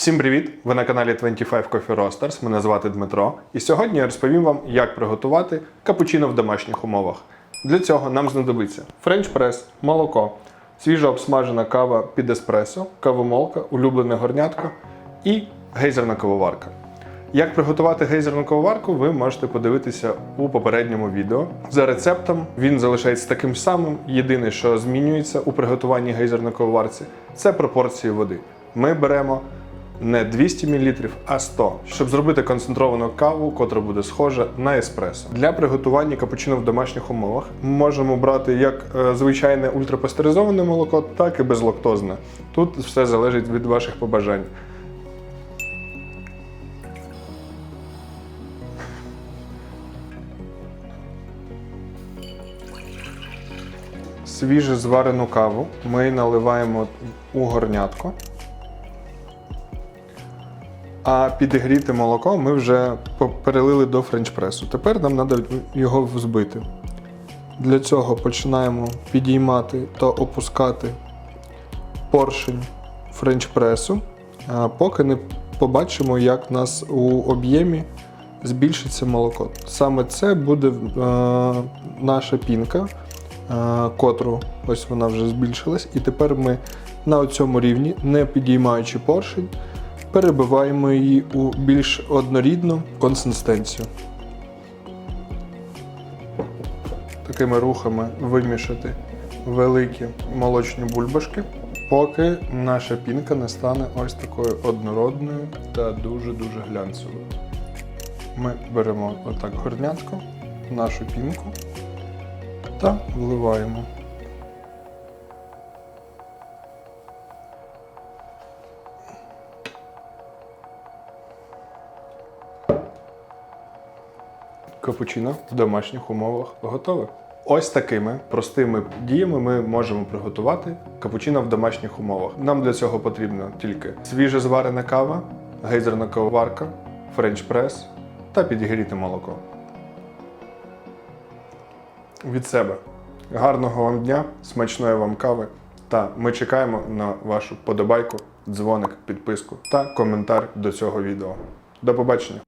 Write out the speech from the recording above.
Всім привіт! Ви на каналі 25 Coffee Roasters. Мене звати Дмитро. І сьогодні я розповім вам, як приготувати капучино в домашніх умовах. Для цього нам знадобиться френч-прес, молоко, свіжо обсмажена кава під еспресо, кавомолка, улюблене горнятко і гейзерна кавоварка. Як приготувати гейзерну кавоварку, ви можете подивитися у попередньому відео. За рецептом він залишається таким самим. Єдине, що змінюється у приготуванні гейзерної кавоварці, це пропорції води. Ми беремо не 200 мл, а 100, щоб зробити концентровану каву, котра буде схожа на еспресо. Для приготування капучино в домашніх умовах ми можемо брати як е, звичайне ультрапастеризоване молоко, так і безлактозне. Тут все залежить від ваших побажань. Свіже зварену каву ми наливаємо у горнятко. А підігріте молоко ми вже перелили до френч-пресу. Тепер нам треба його взбити. Для цього починаємо підіймати та опускати поршень френч-пресу, поки не побачимо, як у нас у об'ємі збільшиться молоко. Саме це буде е, наша пінка, е, котру ось вона вже збільшилась. І тепер ми на цьому рівні, не підіймаючи поршень, перебиваємо її у більш однорідну консистенцію. Такими рухами вимішати великі молочні бульбашки, поки наша пінка не стане ось такою однородною та дуже-дуже глянцевою. Ми беремо отак горнятко, нашу пінку та вливаємо. Капучино в домашніх умовах готове. Ось такими простими діями ми можемо приготувати капучино в домашніх умовах. Нам для цього потрібно тільки свіже зварена кава, гейзерна кавоварка, френч-прес та підігріте молоко. Від себе гарного вам дня, смачної вам кави. Та ми чекаємо на вашу подобайку, дзвоник, підписку та коментар до цього відео. До побачення!